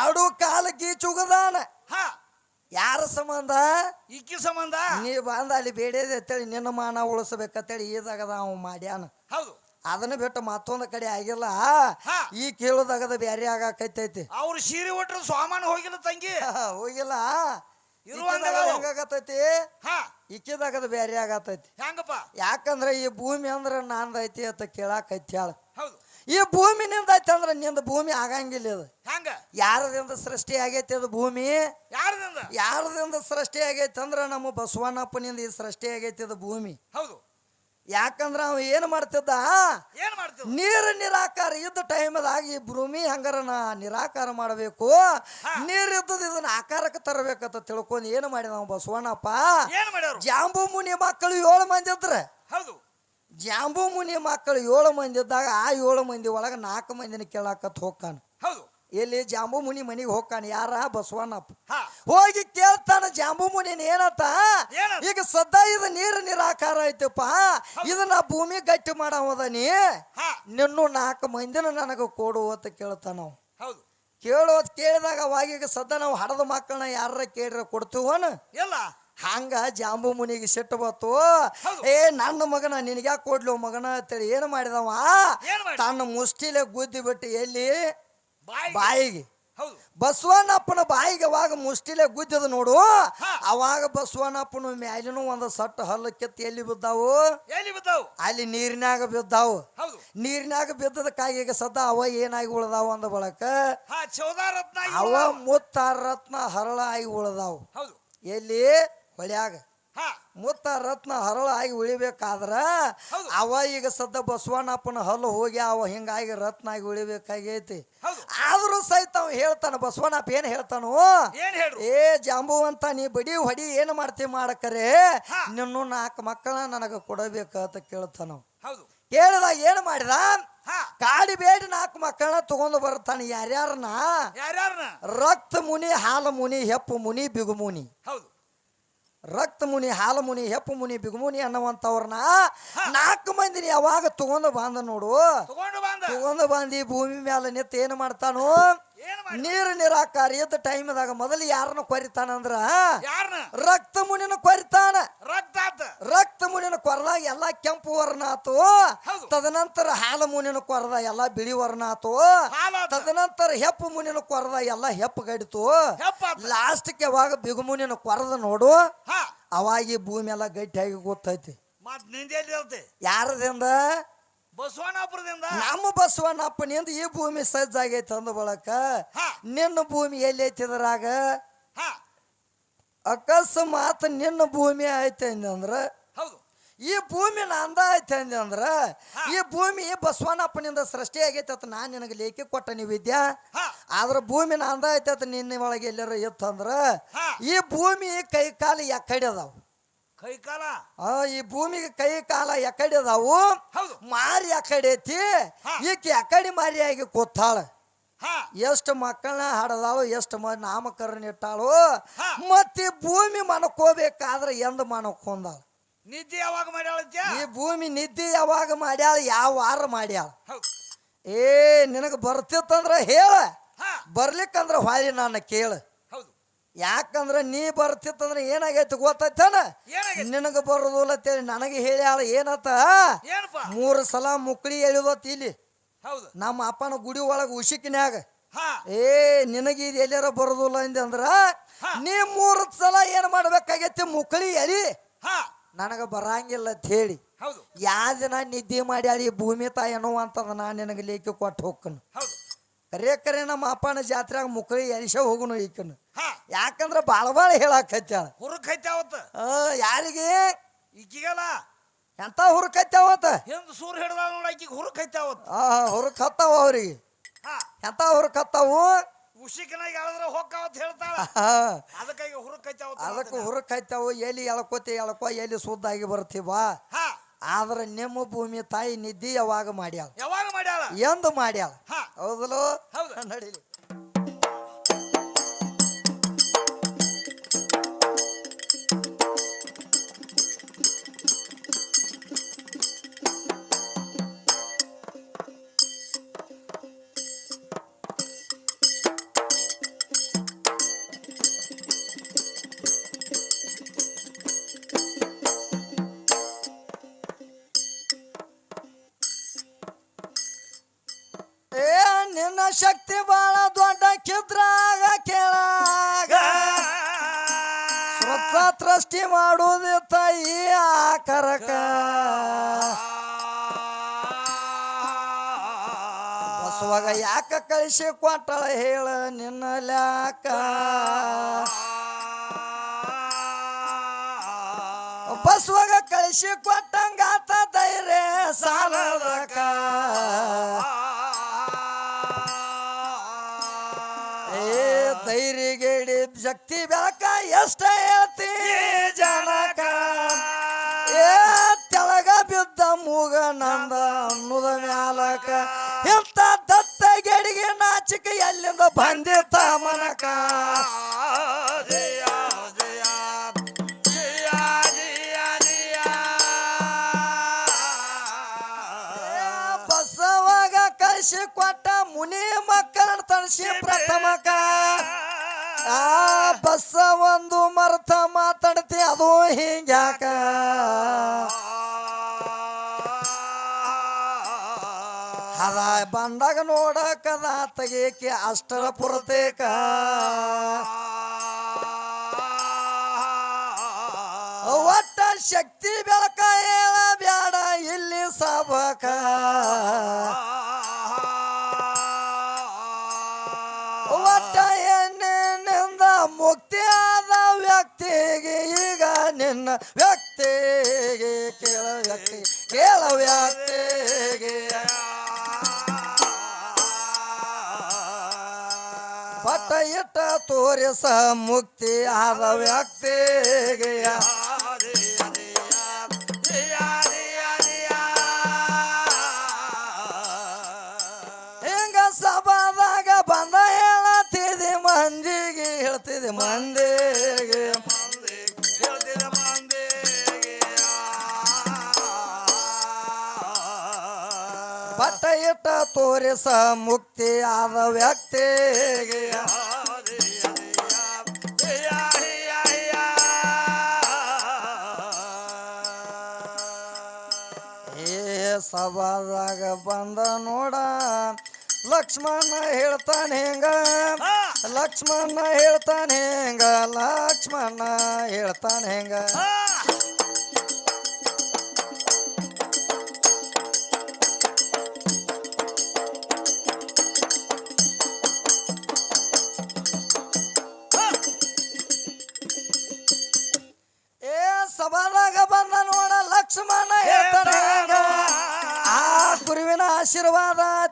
Speaker 1: ಎರಡು ಕಾಲ ಗೀಚುಗದಾನ ಯಾರ ಸಂಬಂಧ?
Speaker 2: ಇಕ್ಕಿ ಸಂಬಂಧ?
Speaker 1: ನೀ ಬಂದ ಅಲ್ಲಿ ಬೇಡೇದೆ ಅಂತೇಳಿ ನಿನ್ನ ಮಾನ ಉಳಿಸ್ಬೇಕಂತೇಳಿ ಈದಾಗದ ಅವ ಮಾಡ್ಯಾನ.
Speaker 2: ಹೌದು.
Speaker 1: ಅದನ್ನ ಬಿಟ್ಟು ಮತ್ತೊಂದು ಕಡೆ ಆಗಿಲ್ಲ. ಈ ಕೇಳೋದಾಗದ ಬ್ಯಾರೆ ಆಗಾಕೈತೈತಿ
Speaker 2: ಅವ್ರು ಸೀರೆ ಉಟ್ರ ಸಾಮಾನು ಹೋಗಿಲ್ಲ ತಂಗಿ.
Speaker 1: ಹೋಗಿಲ್ಲ. ಹೆಂಗಾಗತೈತಿ ಇಕ್ಕಿದಾಗದ ಬ್ಯಾರೆ ಆಗತೈತಿ
Speaker 2: ಹೆಂಗಪ್ಪ?
Speaker 1: ಯಾಕಂದ್ರೆ ಈ ಭೂಮಿ ಅಂದ್ರೆ ನಂದೈತಿ ಅಂತ ಕೇಳಾಕೈತಿ ಹೇಳ. ಈ ಭೂಮಿ ನಿಂದೈತಿ ಅಂದ್ರೆ ನಿಂದ ಭೂಮಿ ಆಗಂಗಿಲ್ಲ ಇದು.
Speaker 2: ಹೆಂಗ?
Speaker 1: ಯಾರದಿಂದ ಸೃಷ್ಟಿ ಆಗೈತಿ ಅದು ಭೂಮಿ?
Speaker 2: ಯಾರದಿಂದ?
Speaker 1: ಯಾರದಿಂದ ಸೃಷ್ಟಿ ಆಗೈತಿ ಅಂದ್ರೆ ನಮ್ಮ ಬಸವಣ್ಣಪ್ಪನಿಂದ ಈ ಸೃಷ್ಟಿ ಆಗೈತಿ ಅದು ಭೂಮಿ.
Speaker 2: ಹೌದು.
Speaker 1: ಯಾಕಂದ್ರ ಅವ ಏನು ಮಾಡ್ತಿದ್ದ?
Speaker 2: ಏನ್ ಮಾಡ್ತಿದ್ದ?
Speaker 1: ನೀರು ನಿರಾಕಾರ ಇದ್ದ ಟೈಮದಾಗ ಈ ಭೂಮಿ ಹಂಗಾರ ನಾ ನಿರಾಕಾರ ಮಾಡಬೇಕು. ನೀರು ಇದ್ದದ ಇದನ್ನ ಆಕಾರಕ್ಕೆ ತರಬೇಕಂತ ತಿಳ್ಕೊಂಡು ಏನು ಮಾಡಿದ ನಾವು ಬಸವಣ್ಣಪ್ಪ? ಜಾಂಬು ಮುನಿ ಮಕ್ಕಳು ಏಳು ಮಂದಿ ಇದ್ರ.
Speaker 2: ಹೌದು.
Speaker 1: ಜಾಂಬು ಮುನಿ ಮಕ್ಕಳು ಏಳು ಮಂದಿ ಇದ್ದಾಗ ಆ ಏಳು ಮಂದಿ ಒಳಗ ನಾಲ್ಕು ಮಂದಿನ ಕೇಳಾಕತ್ ಹೋಗ್ತಾನ.
Speaker 2: ಹೌದು.
Speaker 1: ಎಲ್ಲಿ ಜಾಂಬು ಮುನಿ ಮನಿಗೆ ಹೋಗ್ತಾನೆ? ಯಾರ? ಬಸವಣ್ಣಪ್ಪ. ಹೋಗಿ ಕೇಳ್ತಾನ ಜಾಂಬು ಮುನಿನ ಏನತ್ತ ಈಗ ಸದ್ದ ಇದು ನೀರು ನಿರಾಕಾರ ಐತಪ್ಪ ಇದನ್ನ ಭೂಮಿ ಗಟ್ಟಿ ಮಾಡವದ ನೀ?
Speaker 2: ಹಾ.
Speaker 1: ನಿನ್ನೂ ನಾಲ್ಕು ಮಂದಿನ ನನಗೆ ಕೊಡು ಅಂತ ಕೇಳ್ತಾನ ನಾವು ಕೇಳೋದ್ ಕೇಳಿದಾಗ ಅವಾಗ ಸದ್ದ ನಾವು ಹಡದ ಮಕ್ಕಳನ್ನ ಯಾರ ಕೇಳ್ರ ಕೊಡ್ತೀವನ?
Speaker 2: ಎಲ್ಲ.
Speaker 1: ಹಂಗ ಜಾಂಬು ಮುನಿಗೆ ಸಿಟ್ಟು ಬತ್ತು. ಏ ನನ್ನ ಮಗನ ನಿನಗ್ಯಾ ಕೊಡ್ಲು ಮಗನ ಅಂತೇಳಿ ಏನು ಮಾಡಿದವ? ತನ್ನ ಮುಷ್ಟಿಲೆ ಗುದ್ದಿ ಬಿಟ್ಟು ಎಲ್ಲಿ ಬಾಯಿಗೆ. ಬಸವಣ್ಣಪ್ಪನ ಬಾಯಿಗೆ ಅವಾಗ ಮುಷ್ಟಿಲೆ ಗುದ್ದದ ನೋಡು. ಅವಾಗ ಬಸವಣ್ಣಪ್ಪನ ಮ್ಯಾಲಿನೂ ಒಂದು ಸಟ್ಟು ಹಲ್ಲು ಕೆತ್ತಿ ಎಲ್ಲಿ ಬಿದ್ದಾವು?
Speaker 2: ಎಲ್ಲಿ ಬಿದ್ದಾವು?
Speaker 1: ಅಲ್ಲಿ ನೀರಿನಾಗ ಬಿದ್ದಾವು. ನೀರಿನಾಗ ಬಿದ್ದದಕ್ಕಾಗಿ ಈಗ ಸದ ಅವ ಏನಾಗಿ ಉಳ್ದಾವ ಅಂದ ಬಳಕ ಅವ ಮುತ್ತ ರತ್ನ ಹರಳ ಆಗಿ ಉಳ್ದಾವು. ಎಲ್ಲಿ? ಹೊಳ್ಯಾಗ. ಮುತ್ತ ರತ್ನ ಹರಳ ಆಗಿ ಉಳಿಬೇಕಾದ್ರ ಅವ ಈಗ ಸದ್ದ ಬಸವಣ್ಣಪ್ಪನ ಹಲ್ಲು ಹೋಗಿ ಅವ ಹಿಂಗಾಗಿ ರತ್ನ ಆಗಿ ಉಳಿಬೇಕಾಗೈತಿ. ಆದ್ರೂ ಸಹಿತ ಅವ ಹೇಳ್ತಾನ ಬಸವಣ್ಣಪ್ಪ ಏನ್ ಹೇಳ್ತಾನು? ಏ ಜಾಂಬುವಂತ ನೀ ಬಡಿ ಹೊಡಿ ಏನು ಮಾಡ್ತಿ ಮಾಡಕರೆ? ನಿನ್ನ ನಾಲ್ಕು ಮಕ್ಕಳ ನನಗೆ ಕೊಡಬೇಕ ಅಂತ ಕೇಳ್ತಾನ
Speaker 2: ಕೇಳಿದ
Speaker 1: ಕೇಳಿದಾಗ ಏನು ಮಾಡಿದ?
Speaker 2: ಗಾಡಿ
Speaker 1: ಕಾಡಿ ಬೇಡಿ ನಾಲ್ಕು ಮಕ್ಕಳನ್ನ ತಗೊಂಡು ಬರ್ತಾನೆ ಯಾರ್ಯಾರನ್ನ?
Speaker 2: ಯಾರ್ಯಾರನ
Speaker 1: ರಕ್ತ ಮುನಿ ಹಾಲು ಮುನಿ ಹೆಪ್ಪು ಮುನಿ ಬಿಗು ಮುನಿ.
Speaker 2: ಹೌದು.
Speaker 1: ರಕ್ತ ಮುನಿ ಹಾಲು ಮುನಿ ಹೆಪ್ಪು ಮುನಿ ಬಿಗುಮುನಿ ಅನ್ನುವಂಥವ್ರನ್ನ ನಾಲ್ಕು ಮಂದಿ ಯಾವಾಗ ತಗೊಂಡು ಬಂದ ನೋಡು.
Speaker 2: ತಗೊಂಡು ಬಂದಿ.
Speaker 1: ಭೂಮಿ ಮ್ಯಾಲ ನಿತ್ತ ಏನು ಮಾಡ್ತಾನು? ನೀರು ನಿರಾಕಾರ ಇದ್ದ ಟೈಮ್ದಾಗ ಮೊದಲು ಯಾರನ್ನ ಕೊರಿತಾನಂದ್ರ ರಕ್ತ ಮುನಿನ ಕೊರಿತಾನ.
Speaker 2: ರಕ್ತ
Speaker 1: ರಕ್ತ ಮುನಿನ ಕೊರದಾಗ ಎಲ್ಲಾ ಕೆಂಪು ವರ್ಣ ಆತು ತದನಂತರ ಹಾಲು ಮುನಿನ ಕೊರದ ಎಲ್ಲಾ ಬಿಳಿ ವರ್ಣ ಆತು. ತದನಂತರ ಹೆಪ್ಪು ಮುನಿನ ಕೊರದ ಎಲ್ಲಾ ಹೆಪ್ಪು ಗಡಿತು ಲಾಸ್ಟ್ಗೆ ಯಾವಾಗ ಬಿಗು ಮುನಿನ ಕೊರದ ನೋಡು. ಅವಾಗಿ ಈ ಭೂಮಿ ಎಲ್ಲ ಗಟ್ಟಿಯಾಗಿ ಗೊತ್ತೈತಿ. ಯಾರದಿಂದ?
Speaker 2: ಬಸವಣ್ಣಪುರದಿಂದ?
Speaker 1: ನಮ್ಮ ಬಸವಣ್ಣಪ್ಪನಿಂದ ಈ ಭೂಮಿ ಸಜ್ಜಾಗೈತೆ ಅಂದ ಬಳಕ ನಿನ್ನ ಭೂಮಿ ಎಲ್ಲಿ ಐತಿದ್ರಾಗ ಅಕಸ್ಮಾತ್ ನಿನ್ನ ಭೂಮಿ ಐತೆ ಅಂದ್ರ ಈ ಭೂಮಿ ನಂದ ಐತೆ ಅಂದ್ರ. ಈ ಭೂಮಿ ಬಸವಣ್ಣಪ್ಪನಿಂದ ಸೃಷ್ಟಿ ಆಗೈತೆ ಅಂತ ನಾನು ನಿನಗೆ ಲೇಖಿ ಕೊಟ್ಟ ನೀವು ವಿದ್ಯಾ ಆದ್ರ ಭೂಮಿ ನಂದ ಐತೆ ಅಂತ ನಿನ್ನ ಒಳಗೆ ಎಲ್ಲರೂ ಇತ್ತಂದ್ರ ಈ ಭೂಮಿ ಕೈ ಕಾಲು ಎಕ್ಕಡಿ ಅದಾವ.
Speaker 2: ಕೈ ಕಾಲ
Speaker 1: ಆ ಈ ಭೂಮಿಗೆ ಕೈ ಕಾಲ ಎಕಡೆ ಅದಾವು.
Speaker 2: ಹೌದು.
Speaker 1: ಮಾರಿ ಎಕಡೆ ಐತಿ. ಈಕೆ ಎಕ್ಕಡಿ ಮಾರಿಯಾಗಿ ಕೂತಾಳ.
Speaker 2: ಹಾ.
Speaker 1: ಎಷ್ಟು ಮಕ್ಕಳನ್ನ ಹಾಡದಾಳು ಎಷ್ಟು ಮ ನಾಮಕರಣ ಇಟ್ಟಾಳು. ಮತ್ತೆ ಈ ಭೂಮಿ ಮನಕೋಬೇಕಾದ್ರೆ ಎಂದ ಮನಕೊಂದಾಳ
Speaker 2: ನಿದ್ದೆ ಯಾವಾಗ ಮಾಡ್ಯಾಳ
Speaker 1: ಈ ಭೂಮಿ ನಿದ್ದೆ ಯಾವಾಗ ಮಾಡ್ಯಾಳ ಯಾವ ವಾರ ಮಾಡ್ಯಾಳ. ಏ ನಿನಗೆ ಬರ್ತಿತ್ತಂದ್ರ ಹೇಳ. ಬರ್ಲಿಕ್ಕಂದ್ರ ಹೊಳಿ ನಾನು ಕೇಳ. ಯಾಕಂದ್ರ ನೀ ಬರ್ತಿತ್ತಂದ್ರೆ ಏನಾಗೈತಿ
Speaker 2: ಗೊತ್ತಾಯ್ತಾನ
Speaker 1: ನಿನಗ ಬರೋದಿಲ್ಲ ಅಂತೇಳಿ ನನಗೆ ಹೇಳ್ಯಾಳ ಏನತ್ತ?
Speaker 2: ಏನಪ್ಪ?
Speaker 1: ಮೂರು ಸಲ ಮುಕ್ಳಿ ಎಳಿದತ್ ಇಲ್ಲಿ. ನಮ್ಮ ಅಪ್ಪನ ಗುಡಿ ಒಳಗೆ ಉಸಿಕಿನ್ಯಾಗ
Speaker 2: ಹಾ.
Speaker 1: ಏ ನಿನಗೆ ಇದು ಎಲ್ಲಾರ ಬರೋದಿಲ್ಲ ಅಂದೆ ಅಂದ್ರ ನೀ ಮೂರು ಸಲ ಏನ್ ಮಾಡ್ಬೇಕಾಗೈತಿ ಮುಕ್ಳಿ ಎಳಿ. ನನಗ ಬರಂಗಿಲ್ಲ ಅಂತ ಹೇಳಿ. ಯಾವ ದಿನ ನಿದ್ದೆ ಮಾಡ್ಯಾಳಿ ಈ ಭೂಮಿ ತಾಯಿ ಅನ್ನುವಂಥದ್ದು ನಾನು ನಿನಗೆ ಲೇಖಿ ಕೊಟ್ಟು ಹೋಗ್ಕನು ಕರೆ ನಮ್ಮ ಅಪ್ಪನ ಜಾತ್ರೆಗ ಮುಕ್ಳಿ ಎಳಿಸ ಹೋಗುನು ಈಕನು.
Speaker 2: ಹಾ.
Speaker 1: ಯಾಕಂದ್ರ ಬಾಳ ಬಾಳ ಹೇಳಾಕತ್ಯಾಳ.
Speaker 2: ಹುರುಕ್ ಐತಾವತ್ತ
Speaker 1: ಆ, ಯಾರಿಗೆ?
Speaker 2: ಈಕಿಗಲ್ಲ?
Speaker 1: ಎಂತ ಹುರುಕತ್ಯಾವತ್ತ?
Speaker 2: ಹಿಂದ ಸೂರ್ ಹಿಡ್ದ ನೋಡ ಆಕಿಗೆ ಹುರುಕ್ ಹಾ
Speaker 1: ಆ ಹುರುಕ್ ಹತ್ತಾವ ಅವ್ರಿಗೆ.
Speaker 2: ಹಾ.
Speaker 1: ಎಂತ ಹುರುಕ್ ಹತ್ತಾವು
Speaker 2: ಉಸಿಕನಾಗ ಎಳದ್ರ ಹೋಗ್ತಾವತ್ ಹೇಳ್ತಾಳ.
Speaker 1: ಆ,
Speaker 2: ಅದಕ್ಕಾಗಿ ಹುರುಕ್ ಹಚ್ಚಾವ
Speaker 1: ಅದಕ್ಕೆ ಹುರುಕ್ ಹತ್ತಾವು ಎಲ್ಲಿ ಎಳ್ಕೋತಿ ಎಳ್ಕೋ ಎಲ್ಲಿ ಸುದ್ದಾಗಿ ಬರ್ತೀವ
Speaker 2: ಹಾ.
Speaker 1: ಆದ್ರೆ ನಿಮ್ಮ ಭೂಮಿ ತಾಯಿ ನಿದ್ದಿ ಯಾವಾಗ ಮಾಡ್ಯಾಳ.
Speaker 2: ಯಾವಾಗ ಮಾಡ್ಯಾಳ?
Speaker 1: ಎಂದು ಮಾಡ್ಯಾಳ? ಹೌದಲೋ?
Speaker 2: ಹೌದು.
Speaker 1: ನಡೀಲಿ. ಕಳಿಸಿ ಕೊಟ್ಟಳ ಹೇಳ ನಿನ್ನ ಲ್ಯಾಕ. ಬಸ್ವಾಗ ಕಳಿಸಿ ಕೊಟ್ಟಂಗಾತ ಧೈರ್ಯ ಸಾಲದಕ. ಏ ಧೈರ್ಯಗೇಡಿ ಶಕ್ತಿ ಬೆಳಕ ಎಷ್ಟ ಹೇಳ್ತಿ ಜನಕ. ಏ ತೆಳಗ ಬಿದ್ದ ಮೂಗ ನಂದ ಅನ್ನುದ ಮ್ಯಾಲಕ. ನಾಚಿಕ ಎಲ್ಲಿಂದ ಬಂದಿತ್ತ ಮನಕ ಬಸವಾಗ ಕಳಿಸಿ ಕೊಟ್ಟ ಮುನಿ ಮಕ್ಕಳನ್ನ ತಳಿಸಿ ಪ್ರಥಮಕ. ಆ ಬಸ್ಸ ಒಂದು ಮರ್ತ ಮಾತಾಡ್ತಿ ಅದು ಹಿಂಗ್ಯಾಕ? ಬಂದಾಗ ನೋಡಕದ ತೆಗೇಕಿ ಅಷ್ಟರ ಪುರತೇಕ. ಒಟ್ಟ ಶಕ್ತಿ ಬೆಳಕ ಹೇಳ ಬ್ಯಾಡ, ಇಲ್ಲಿ ಸಬಕ ಒಟ್ಟ ಮುಕ್ತಿ ಆದ ವ್ಯಕ್ತಿಗೆ ಈಗ ನಿನ್ನ ವ್ಯಕ್ತಿಗೆ ಕೇಳ ವ್ಯಕ್ತಿ, ಕೇಳ ವ್ಯಕ್ತಿಗೆ. ಇಟ್ಟ ತೋರಿಸ ಮುಕ್ತಿ ಆದ ವ್ಯಕ್ತಿಗೆ ಹಿಂಗ ಸಭಾದಾಗ ಬಂದ ಹೇಳತ್ತಿದೆ ಮಂದಿಗೆ, ಹೇಳ್ತಿದೆ ಮಂದಿಗೆ. ಪಟ್ಟ ಇಟ್ಟ ತೋರಿಸ ಮುಕ್ತಿ ಆದ ವ್ಯಕ್ತಿಗೆ. ಸಭಾದಾಗ ಬಂದ ನೋಡ ಲಕ್ಷ್ಮಣ ಹೇಳ್ತಾನೆ ಹೆಂಗ? ಲಕ್ಷ್ಮಣ ಹೇಳ್ತಾನೆ ಹೆಂಗ? ಲಕ್ಷ್ಮಣ ಹೇಳ್ತಾನೆ ಹೆಂಗ?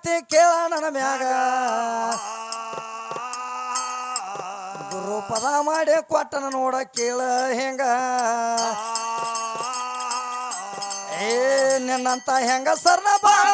Speaker 1: ಅತಿ ಕೇಳ ನನ್ನ ಮ್ಯಾಗ. ಗುರು ಪದ ಮಾಡಿ ಕೊಟ್ಟನ ನೋಡ ಕೇಳ ಹೆಂಗ. ಏ, ನಿನ್ನಂತ ಹೆಂಗ ಸರ್ನ ಬಾಳ